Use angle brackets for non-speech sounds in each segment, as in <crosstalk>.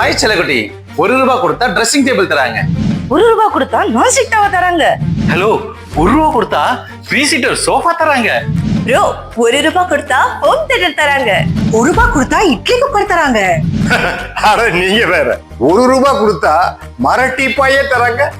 Hi செல்லக்குட்டி ஒரு ரூபாய் கொடுத்தா ட்ரெஸ்ஸிங் டேபிள் தராங்க. ஒரு ரூபாய் கொடுத்தா நான் சிக்டாவ தராங்க. ஹலோ ஒரு ரூபா கொடுத்தா த்ரீ சீட்டர் சோஃபா தராங்க. ப்ரோ ஒரு ரூபாய் கொடுத்தா ஹோம் தியேட்டர் தராங்க. ஒரு ரூபாய் கொடுத்தா இட்லி குக்கர் தராங்க. <laughs> அட நீங்க வேற. ஒரு ரூபாய் கொடுத்தா மரட்டி பாயே தராங்க.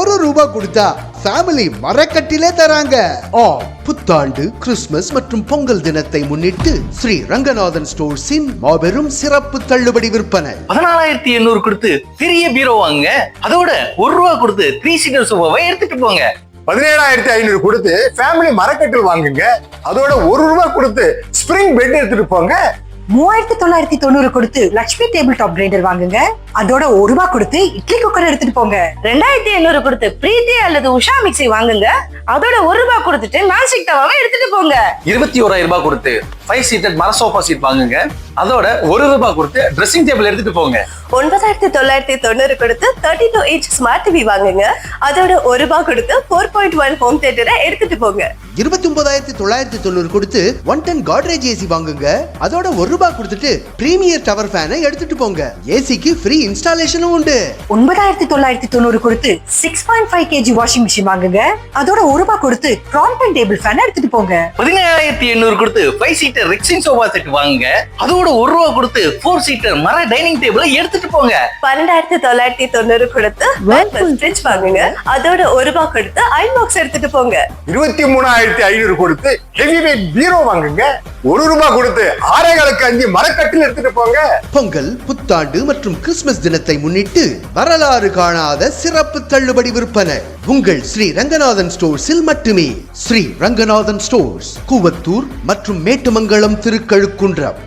ஒரு ரூபாய் கொடுத்தா ஃபேமிலி மரக்கட்டிலே தராங்க. ஆ. புத்தாண்டு கிறிஸ்துமஸ் மற்றும் பொங்கல் தினத்தை முன்னிட்டு ஸ்ரீ ரங்கநாதன் ஸ்டோர்ஸின் மாபெரும் சிறப்பு தள்ளுபடி விற்பனை. பதினாலாயிரத்தி எண்ணூறு கொடுத்து பெரிய பீரோ வாங்குங்க. அதோட ஒரு ரூபா கொடுத்து த்ரீ சீட்டர் சோஃபாவை எடுத்துட்டு போங்க. பதினேழாயிரத்தி ஐநூறு கொடுத்து ஃபேமிலி மரக்கட்டில் வாங்குங்க. அதோட ஒரு ரூபாய் கொடுத்து ஸ்ப்ரிங் பெட் எடுத்துட்டு போங்க. மூவாயிரத்தி தொள்ளாயிரத்தி தொண்ணூறு கொடுத்து லக்ஷ்மி டேபிள் டாப் கிரைண்டர் வாங்குங்க. அதோட ஒரு ரூபாய் கொடுத்து இட்லி குக்கர் எடுத்துட்டு போங்க. ரெண்டாயிரத்தி எண்ணூறு கொடுத்து பிரீத்தி அல்லது உஷா மிக்சி வாங்குங்க. அதோட ஒரு ரூபாய் கொடுத்துட்டு நான் தவாவை எடுத்துட்டு போங்க. இருபத்தி ஓராயிரம் ரூபாய் கொடுத்து ஃபைவ் சீட்டட் மர சோஃபா சீட் வாங்குங்க. அதோட ஒரு ரூபாய் கொடுத்து ட்ரெஸ்ஸிங் டேபிள் எடுத்துட்டு போங்க. ஒன்பதாயிரத்தி தொள்ளாயிரத்தி தொண்ணூறு கொடுத்து thirty two inch smart TV வாங்குங்க. அதோட ஒரு ரூபாய் கொடுத்து ஃபோர் பாயிண்ட் ஒன் ஹோம் தியேட்டரை எடுத்துட்டு போங்க. இருபத்தி ஒன்பதாயிரத்தி தொள்ளாயிரத்தி தொண்ணூறு கொடுத்து ஒன் டன் காட்ரேஜ் ஏசி வாங்குங்க. அதோட ஒரு ரூபாய் கொடுத்துட்டு பிரீமியர் டவர் ஃபேனை எடுத்துட்டு போங்க. ஏசிக்கு ஃப்ரீ இன்ஸ்டாலேஷனும் உண்டு. ஒன்பதாயிரத்தி தொள்ளாயிரத்தி தொண்ணூறு கொடுத்து six point five KG washing machine வாங்குங்க. அதோட ஒரு ரூபாய் கொடுத்து கிராம்டன் டேபிள் ஃபேன் எடுத்துட்டு போங்க. பதினேழாயிரத்தி எண்ணூறு கொடுத்து five seater rexine sofa set வாங்குங்க. அதோட ஒரு ரூபா கொடுத்து ஃபோர் சீட்டர் மர டைனிங் டேபிளை எடுத்துட்டு போங்க. பன்னெண்டாயிரத்தி தொள்ளாயிரத்தி தொண்ணூறு கொடுத்து ஃப்ரிட்ஜ் வாங்குங்க. அதோட ஒரு ரூபாய் கொடுத்து அயன் பாக்ஸ் எடுத்துட்டு போங்க. இருபத்தி மூணாயிரத்தி ஐநூறு கொடுத்து ஹெவி வெயிட் பீரோ வாங்குங்க. ஒரு ரூபாய் கொடுத்து ஆரைகளுக்கு அஞ்சு மரக்கட்டில் எடுத்துட்டு போங்க. பொங்கல் புத்தாண்டு மற்றும் கிறிஸ்துமஸ் தினத்தை முன்னிட்டு வரலாறு காணாத சிறப்பு தள்ளுபடி விற்பனை. உங்கள் ஸ்ரீ ரங்கநாதன் ஸ்டோர்ஸில் மட்டுமே. ஸ்ரீ ரங்கநாதன் ஸ்டோர்ஸ் கூவத்தூர் மற்றும் மேட்டுமங்கலம் திருக்கழுக்குன்றம்.